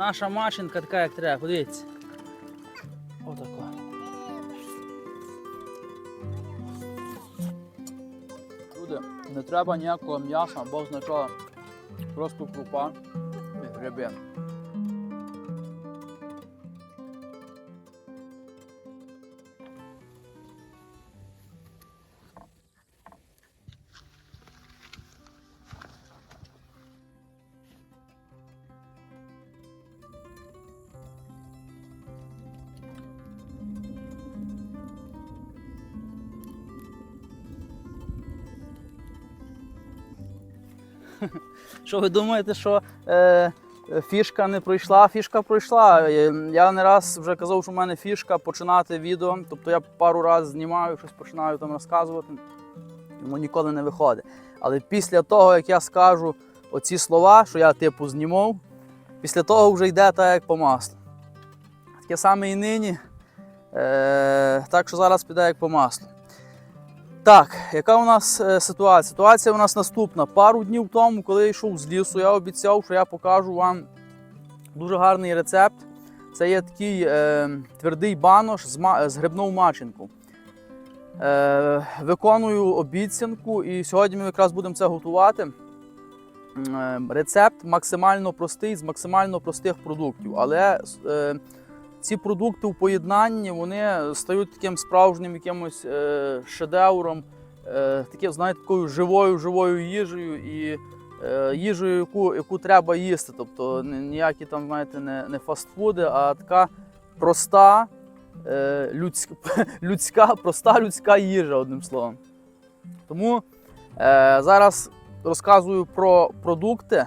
Наша машинка така, як треба, подивіться. Отако. Люди, не треба ніякого м'яса, бо означає просто крупа і гриби. Що ви думаєте, що е, фішка не пройшла? Фішка пройшла. Е, Я не раз вже казав, що в мене фішка починати відео. Тобто я пару разів знімаю, щось починаю там розказувати, йому ніколи не виходить. Але після того, як я скажу оці слова, що я типу знімав, після того вже йде так, як по маслу. Таке саме і нині. Е, так що зараз піде як по маслу. Так, яка у нас е, ситуація? Ситуація у нас наступна. Пару днів тому, коли я йшов з лісу, я обіцяв, що я покажу вам дуже гарний рецепт. Це є такий е, твердий банош з, з грибною маченку. Е, виконую обіцянку, і сьогодні ми якраз будемо це готувати. Е, рецепт максимально простий з максимально простих продуктів. Але е, ці продукти в поєднанні вони стають таким справжнім якимось е, шедевром, е, таким, знаєте, такою живою живою їжею і е, їжею, яку, яку треба їсти. Тобто ніякі там, знаєте, не, не фастфуди, а така проста, е, людська, людська, проста людська їжа, одним словом. Тому е, зараз розказую про продукти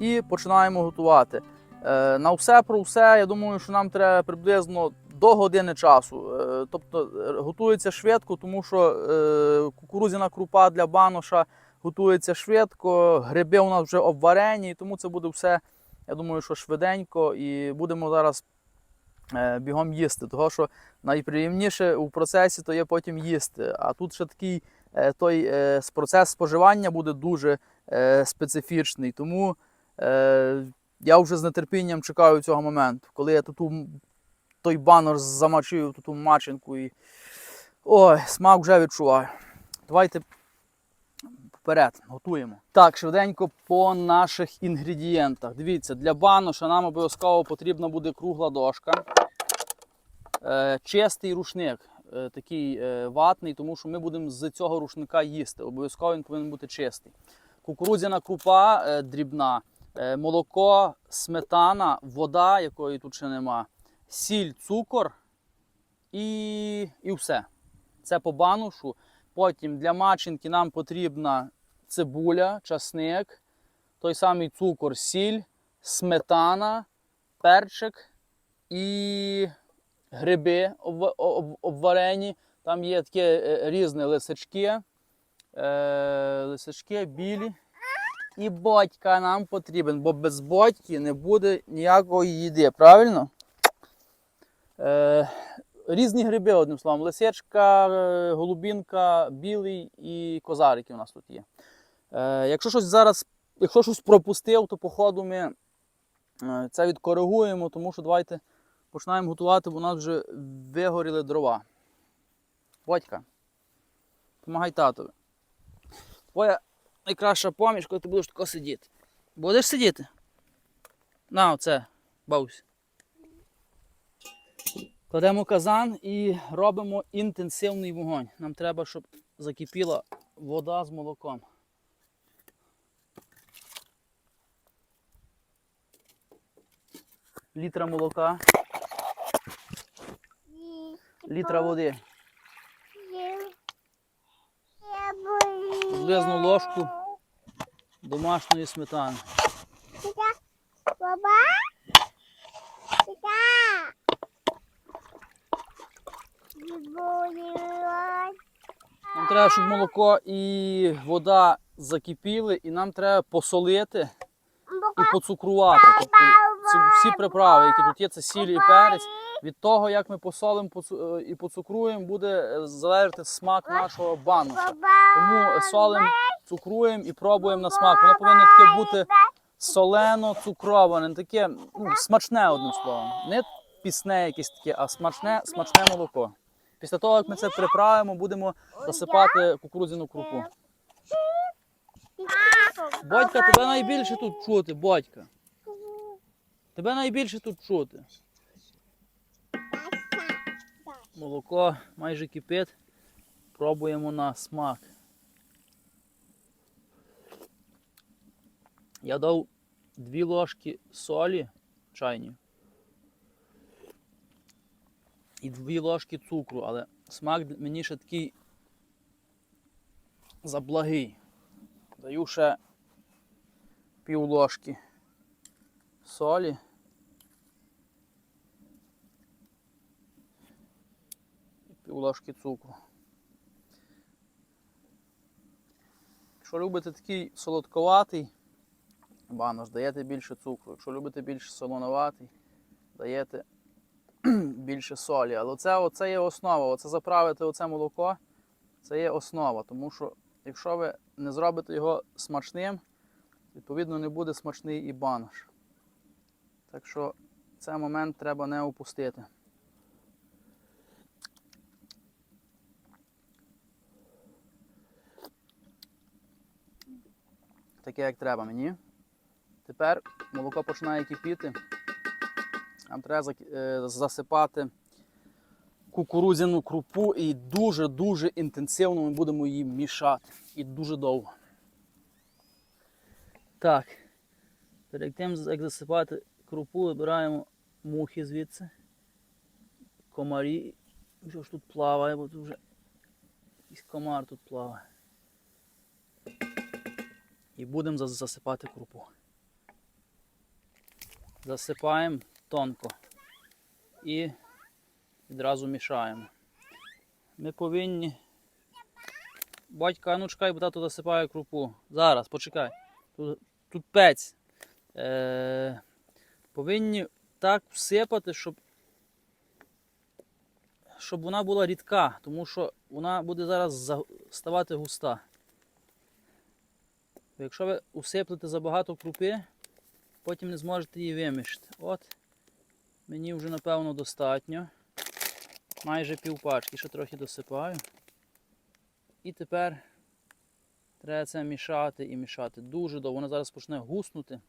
і починаємо готувати. Е, На все про все, я думаю, що нам треба приблизно до години часу. Е, Тобто е, готується швидко, тому що кукурудзяна крупа для баноша готується швидко, гриби у нас вже обварені, тому це буде все, я думаю, що швиденько і будемо зараз бігом їсти. Того що найприємніше у процесі то є потім їсти. А тут ще такий той процес споживання буде дуже специфічний. Тому я вже з нетерпінням чекаю цього моменту, коли я ту, той банер замочив, ту, ту маченку і. Ой, смак вже відчуваю. Давайте вперед, готуємо. Так, швиденько по наших інгредієнтах. Дивіться, для баноша нам обов'язково потрібна буде кругла дошка. Е, чистий рушник, е, такий е, ватний, тому що ми будемо з цього рушника їсти. Обов'язково він повинен бути чистий. Кукурудзяна крупа дрібна, молоко, сметана, вода, якої тут ще нема, сіль, цукор і, і все. Це по банушу. Потім для мачинки нам потрібна цибуля, часник, той самий цукор, сіль, сметана, перчик і гриби обварені. Там є такі е, різні лисички, е, лисички білі. І батька нам потрібен, бо без батьки не буде ніякої їди, правильно? Е, різні гриби, одним словом. Лисичка, е, голубінка, білий і козарики у нас тут є. Е, якщо щось зараз, якщо щось пропустив, то по ходу ми е, це відкоригуємо, тому що давайте починаємо готувати, бо у нас вже вигоріли дрова. Батька, допомагай татові. Твоя найкраща поміч, коли ти будеш тако сидіти. Будеш сидіти? На, оце, бабусь. Кладемо казан і робимо інтенсивний вогонь. Нам треба, щоб закипіла вода з молоком. Літра молока, літра води. Приблизну ложку домашньої сметани. Нам треба, щоб молоко і вода закипіли, і нам треба посолити і поцукрувати. Тобто всі приправи, які тут є, це сіль і перець. Від того, як ми посолимо е, і поцукруємо, буде е, залежати смак нашого бануша. Тому солимо, цукруємо і пробуємо на смак. Воно повинно таке бути солено, цукроване, таке ну, смачне одним словом. Не пісне якесь таке, а смачне, смачне молоко. Після того, як ми це приправимо, будемо засипати кукурудзяну крупу. Бодька, тебе найбільше тут чути, бодька. Тебе найбільше тут чути. Молоко майже кипить. Пробуємо на смак. Я дав дві ложки солі чайні. І дві ложки цукру, але смак мені ще такий заблагий. Даю ще пів ложки солі. Пів ложки цукру. Якщо любите такий солодковатий, банош, даєте більше цукру. Якщо любите більш солоноватий, даєте більше солі. Але це, оце є основа. Оце заправити оце молоко, це є основа. Тому що якщо ви не зробите його смачним, відповідно не буде смачний і банош. Так що цей момент треба не упустити. Таке як треба мені. Тепер молоко починає кипіти. Нам треба е, засипати кукурудзяну крупу і дуже-дуже інтенсивно ми будемо її мішати. І дуже довго. Так. Перед тим, як засипати крупу, вибираємо мухи звідси. Комарі. Що ж тут плаває, бо тут вже комар тут плаває. І будемо засипати крупу. Засипаємо тонко і відразу мішаємо. Ми повинні. Батька, ну чекай, бо тато засипає крупу. Зараз, почекай. Тут, тут пець. Е, повинні так всипати, щоб, щоб вона була рідка, тому що вона буде зараз ставати густа. Бо Якщо ви усиплете забагато крупи, потім не зможете її вимішати. От, мені вже напевно достатньо. Майже пів пачки, ще трохи досипаю. І тепер треба це мішати і мішати. Дуже довго. Воно зараз почне гуснути.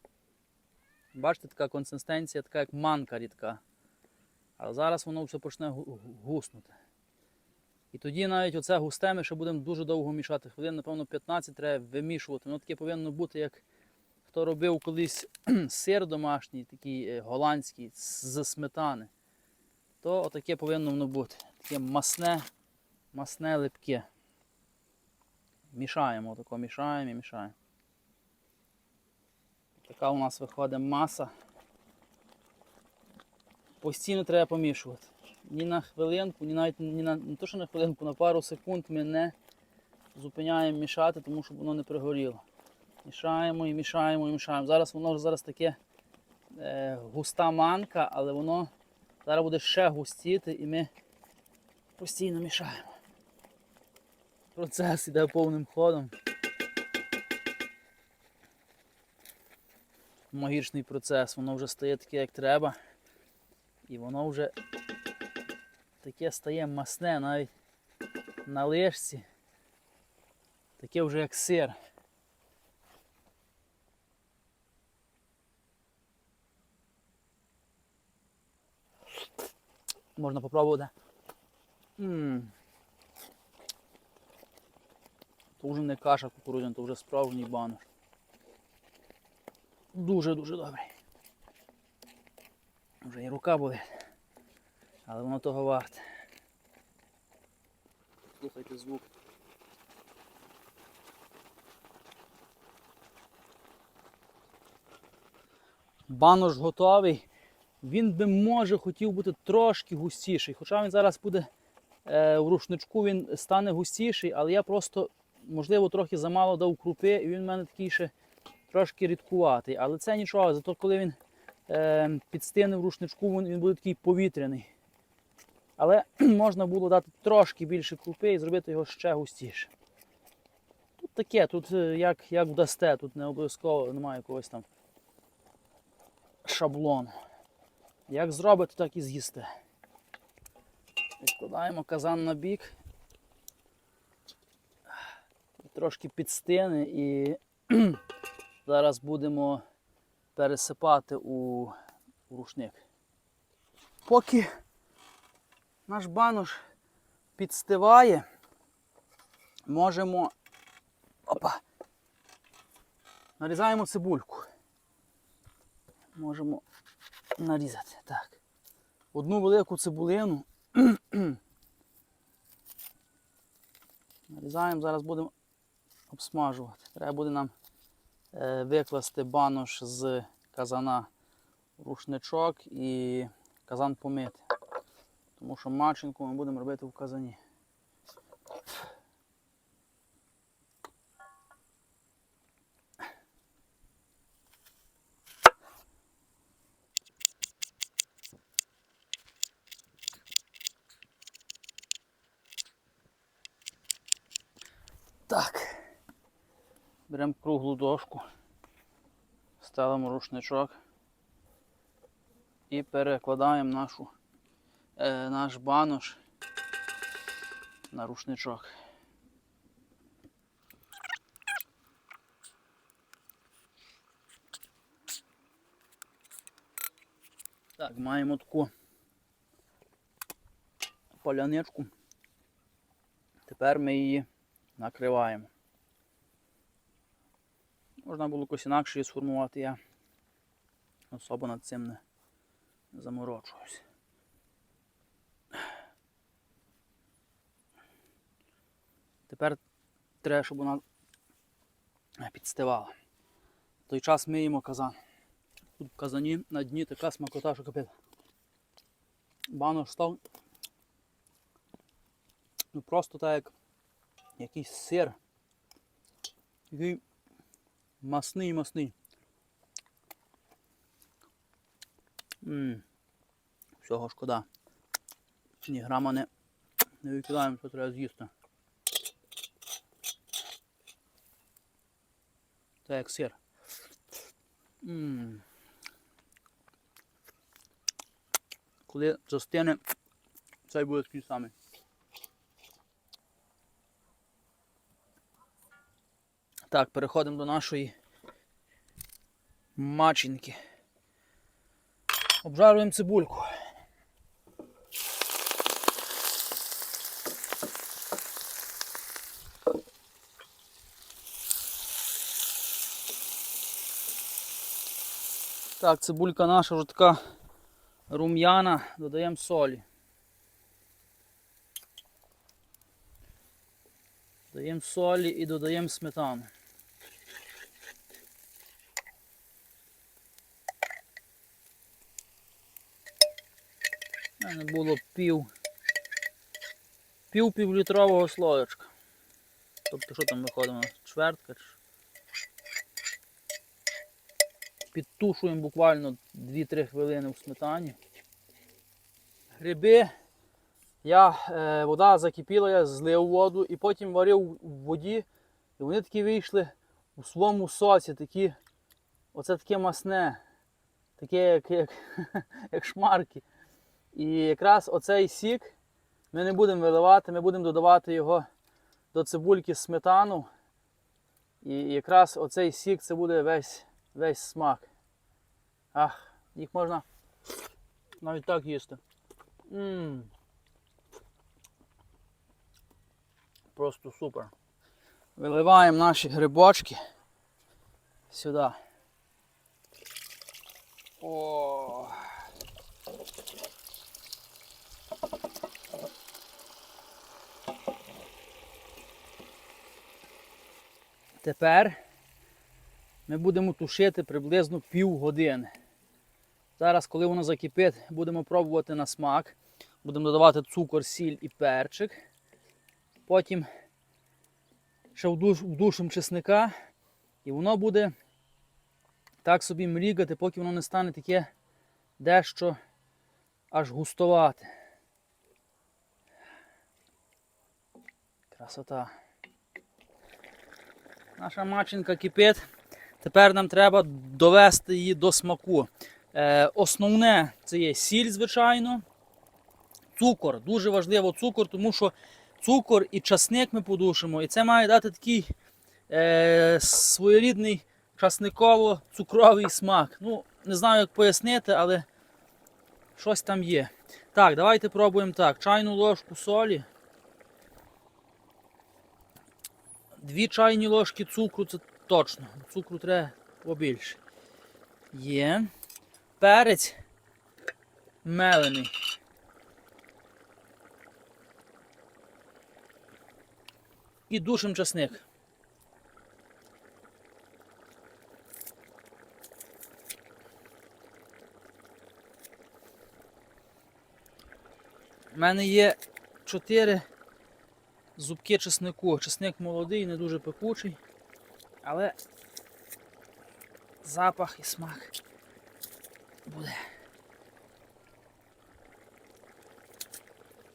Бачите, така консистенція, така як манка рідка. А зараз воно все почне гу- гу- гуснути. І тоді навіть оце густе ми ще будемо дуже довго мішати. Хвилин, напевно, 15 треба вимішувати. Воно таке повинно бути, як хто робив колись сир домашній, такий е, голландський, з сметани. То отаке повинно воно бути. Таке масне, масне липке. Мішаємо, отако мішаємо і мішаємо. Така у нас виходить маса. Постійно треба помішувати. Ні на хвилинку, ні навіть ні на не то, що на хвилинку, на пару секунд ми не зупиняємо мішати, тому щоб воно не пригоріло. Мішаємо і мішаємо і мішаємо. Зараз воно ж зараз таке е, густа манка, але воно зараз буде ще густіти і ми постійно мішаємо. Процес іде повним ходом. Магічний процес, воно вже стає таке, як треба. І воно вже таке стає масне навіть на лижці. Таке вже як сир. Можна попробувати. М. То вже не каша кукурудзяна, то вже справжній банош. Дуже-дуже добрий. Вже і рука болить. Але воно того варте. Слухайте звук. Банош готовий. Він би може хотів бути трошки густіший. Хоча він зараз буде е, в рушничку, він стане густіший, але я просто, можливо, трохи замало дав крупи, і він в мене такий ще трошки рідкуватий. Але це нічого, зато коли він е, підстине в рушничку, він, він буде такий повітряний. Але можна було дати трошки більше крупи і зробити його ще густіше. Тут таке, тут е, як, як вдасте, тут не обов'язково немає якогось там шаблону. Як зробите, так і з'їсте. Відкладаємо казан на бік. Трошки підстине і зараз будемо пересипати у рушник. Поки наш банош підстиває, можемо. Опа! Нарізаємо цибульку. Можемо нарізати. Так. Одну велику цибулину. Нарізаємо, зараз будемо обсмажувати. Треба буде нам е, викласти банош з казана рушничок і казан помити. Тому що маченку ми будемо робити в казані. Так. Беремо круглу дошку, ставимо рушничок і перекладаємо нашу, е, наш банош на рушничок. Так, маємо таку поляничку. Тепер ми її накриваємо. Можна було якось інакше її сформувати, я особо над цим не заморочуюсь. Тепер треба, щоб вона підстивала. В той час миємо казан. Тут в казані на дні така смакота, що капець. Банош став. Ну просто так як якийсь сир. Такий масний масний. Ммм. Всього шкода. Ні грама не, не викидаємо, що треба з'їсти. Це як сир. Ммм. Коли застине, цей буде такий самий. Так, переходимо до нашої маченки. Обжаруємо цибульку. Так, цибулька наша вже така рум'яна, додаємо солі. Додаємо солі і додаємо сметану. У мене було пів пів півлітрового слоєчка. Тобто що там виходимо? Чвертка. чи що? Підтушуємо буквально 2-3 хвилини в сметані. Гриби. Я, е, вода закипіла, я злив воду і потім варив в воді. І вони такі вийшли у своєму соці, такі, оце таке масне, таке як, як, як шмарки. І якраз оцей сік ми не будемо виливати, ми будемо додавати його до цибульки сметану. І якраз оцей сік це буде весь, весь смак. Ах, їх можна навіть так їсти. Ммм. Просто супер. Виливаємо наші грибочки сюди. О. Тепер ми будемо тушити приблизно пів години. Зараз, коли воно закипить, будемо пробувати на смак. Будемо додавати цукор, сіль і перчик. Потім ще вдуш, вдушимо чесника. І воно буде так собі мрігати, поки воно не стане таке дещо аж густовате. Красота. Наша маченка кипить. Тепер нам треба довести її до смаку. Е, основне це є сіль, звичайно. Цукор. Дуже важливо цукор, тому що цукор і часник ми подушимо. І це має дати такий е, своєрідний часниково-цукровий смак. Ну, не знаю, як пояснити, але щось там є. Так, давайте пробуємо так. Чайну ложку солі. Дві чайні ложки цукру, це точно. Цукру треба побільше. Є. Перець мелений. І душим часник. У мене є 4 зубки чеснику. Чесник молодий, не дуже пекучий, але запах і смак буде.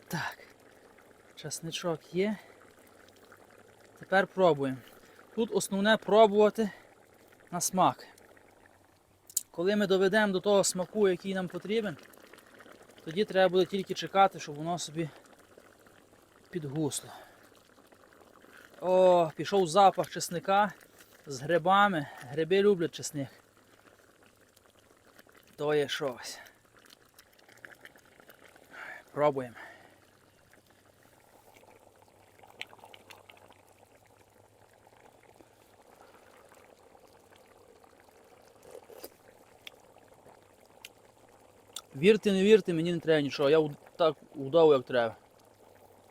Так, чесничок є. Тепер пробуємо. Тут основне пробувати на смак. Коли ми доведемо до того смаку, який нам потрібен, тоді треба буде тільки чекати, щоб воно собі підгусло. О, пішов запах чесника з грибами. Гриби люблять чесник. То є щось. Пробуємо. Вірте, не вірте, мені не треба нічого. Я так удав, як треба.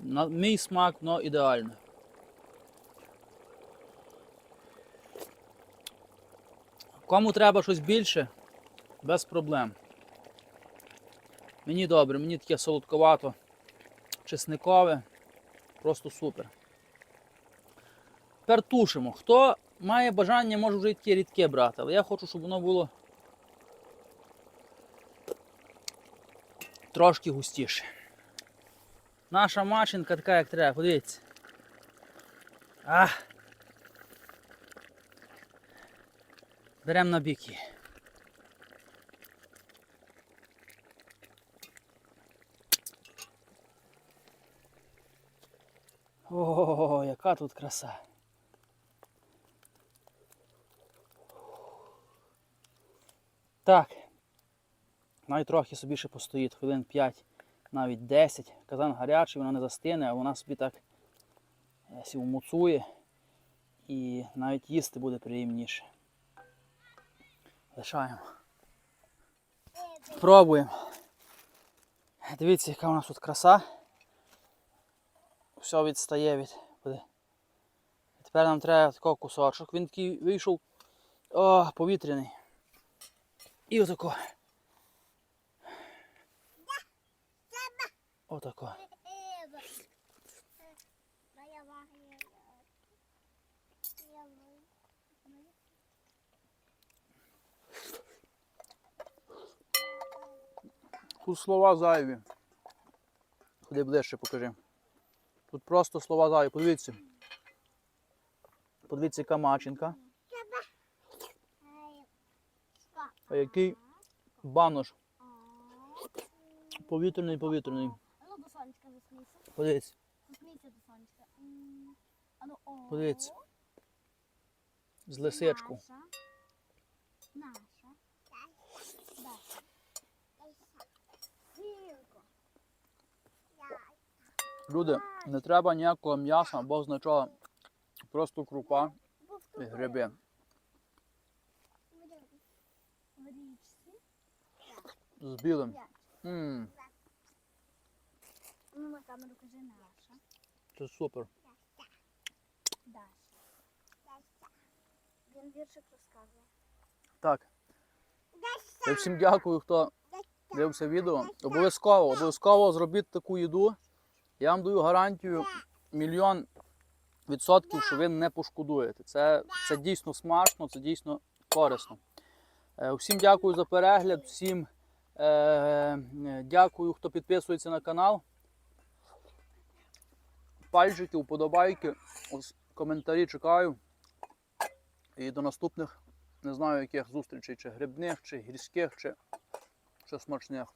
На мій смак, ну ідеально. Кому треба щось більше, без проблем. Мені добре, мені таке солодковато, чесникове, просто супер. Тепер тушимо. Хто має бажання, може вже і таке рідке брати, але я хочу, щоб воно було трошки густіше. Наша машинка така, як треба, подивіться. Ах. Беремо на біки. О, яка тут краса. Так. Навіть трохи собі ще постоїть, хвилин 5, навіть 10. Казан гарячий, вона не застине, а вона собі так е, сі умуцує і навіть їсти буде приємніше. Лишаємо. Пробуємо. Дивіться, яка у нас тут краса. Все відстає від. Тепер нам треба такий кусочок. Він такий вийшов о, повітряний. І отако. Отако. Тут слова зайві. Ходи ближче покажи. Тут просто слова зайві. Подивіться. Подивіться, яка маченка. А який банош. Повітряний, повітряний. Подивіться. Подивіться. З лисичку. Наша. Люди, не треба ніякого м'яса, бо з нічого. Просто крупа і гриби. З білим. Ммм, на камеру кажи наша. це супер. Він віршик розказує. Так. Я всім дякую, хто дивився відео. Обов'язково, обов'язково зробіть таку їду. Я вам даю гарантію мільйон відсотків, що ви не пошкодуєте. Це, це дійсно смачно, це дійсно корисно. Е, Всім дякую за перегляд, всім е, дякую, хто підписується на канал. Пальчики, вподобайки, коментарі чекаю. І до наступних Не знаю, яких зустрічей, чи грибних, чи гірських, чи, чи смачних.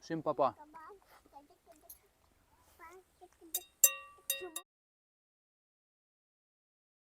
Всім па-па.